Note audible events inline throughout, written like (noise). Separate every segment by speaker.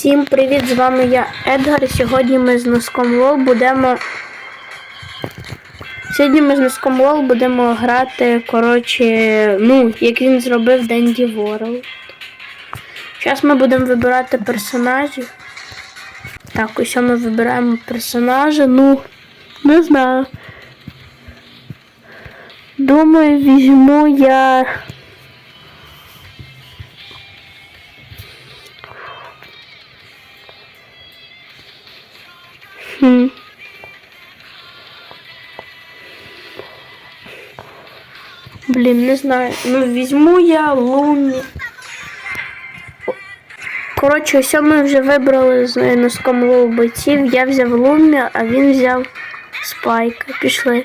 Speaker 1: Всім привіт! З вами я Едгар. Сьогодні ми з носком Лол будемо. Сьогодні ми з носком Лол будемо грати, коротше, ну, як він зробив Денді World. Зараз ми будемо вибирати персонажів. Так, ось ми вибираємо персонажа. Ну, не знаю. Думаю, візьму я. Хм. Блін, не знаю. Ну, візьму я Лумі. Коротше, ось ми вже вибрали з носком лоу. Я взяв Лумі, а він взяв Спайка. Пішли.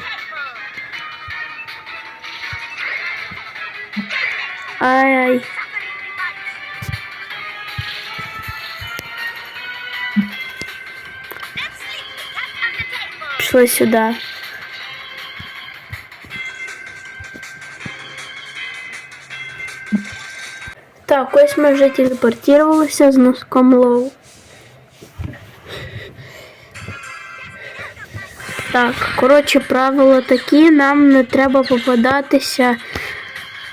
Speaker 1: Ай-ай. Пішли сюди. Так, ось ми вже телепортувалися з носком лоу. Так, коротше, правила такі, нам не треба попадатися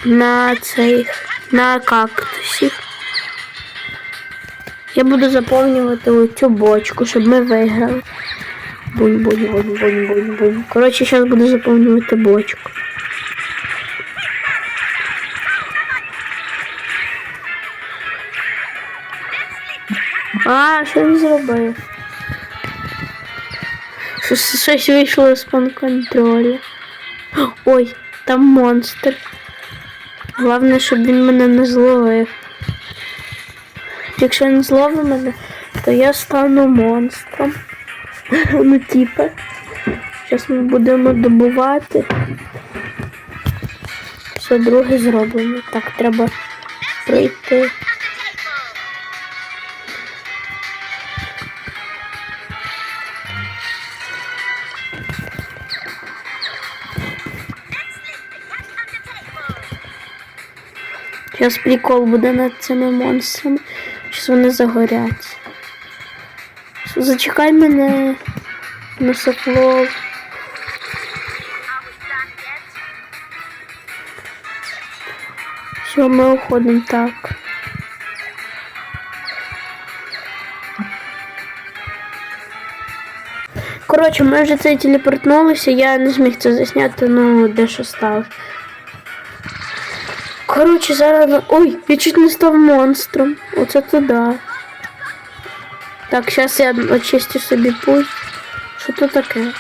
Speaker 1: на цей на кактусі. Я буду заповнювати оцю бочку, щоб ми виграли. Бунь, бунь, бунь, бунь, бунь, бунь. Коротше, зараз буду заповнювати бочку. А, що він зробив? Щось, вийшло з пан контролю. Ой, там монстр. Головне, щоб він мене не зловив. Якщо він зловив мене, то я стану монстром. (laughs) ну, типа. Зараз ми будемо добувати. Все друге зроблено. Так, треба пройти. Зараз прикол буде над цими монстрами. Щось вони загорять. Зачекай мене на сопло. Все, ми уходимо так. Коротше, ми вже це телепортнулися, я не зміг це засняти, ну де що став. Коротше, зараз... Ой, я чуть не став монстром. Оце туди. Так, зараз я очистю собі путь. Що то таке?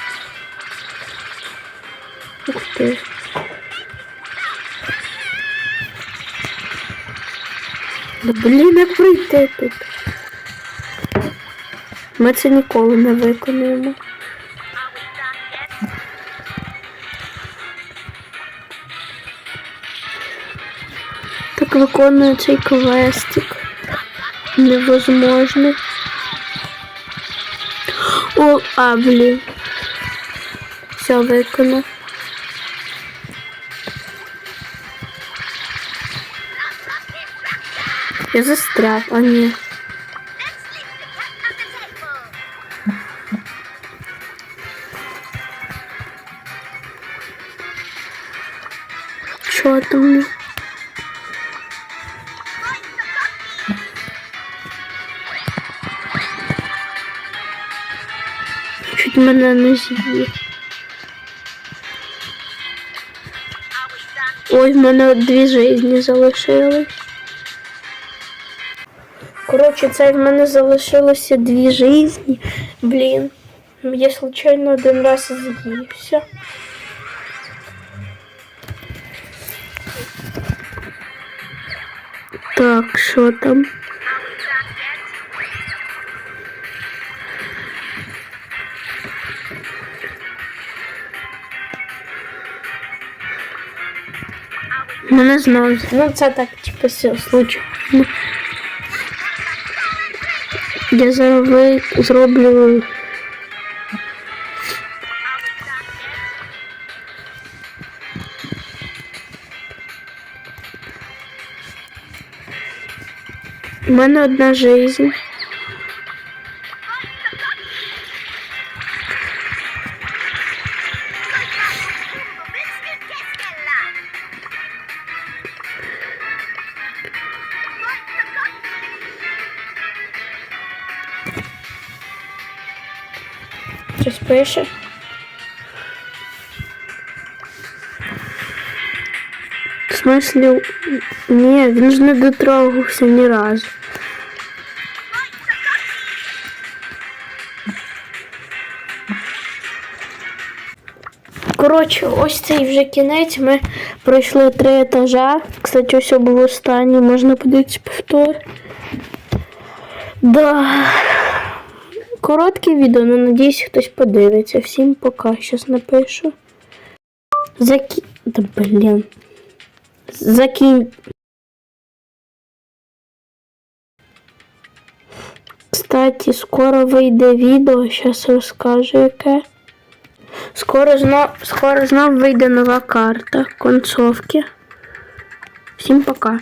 Speaker 1: Ух ти. Да блін, як пройти тут. Ми це ніколи не виконуємо. Так виконую цей квестик. Невозможно. О, а, блін. Все виконав. Я застряв, а ні. Що там? Чуть мене не з'їв. Ой, в мене дві жизні залишилось. Коротше, це в мене залишилося дві жизні. Блін. Я случайно один раз з'ївся. Так, що там? Ну не знаю. Ну це так, типу, случайно. Я зараз зроблю. У мене одна жизнь. Пише. В смислі, ні, він ж не дотрогався ні разу. Коротше, ось цей вже кінець. Ми пройшли три етажа. Кстати, ось був останній, можна подивитися повтор. Да. Коротке відео, але надіюсь, хтось подивиться. Всім пока. Щас напишу. Закі... Да блін. Закінь. Кстати, скоро вийде відео, зараз розкажу яке. Скоро знов, скоро знов вийде нова карта концовки. Всім пока.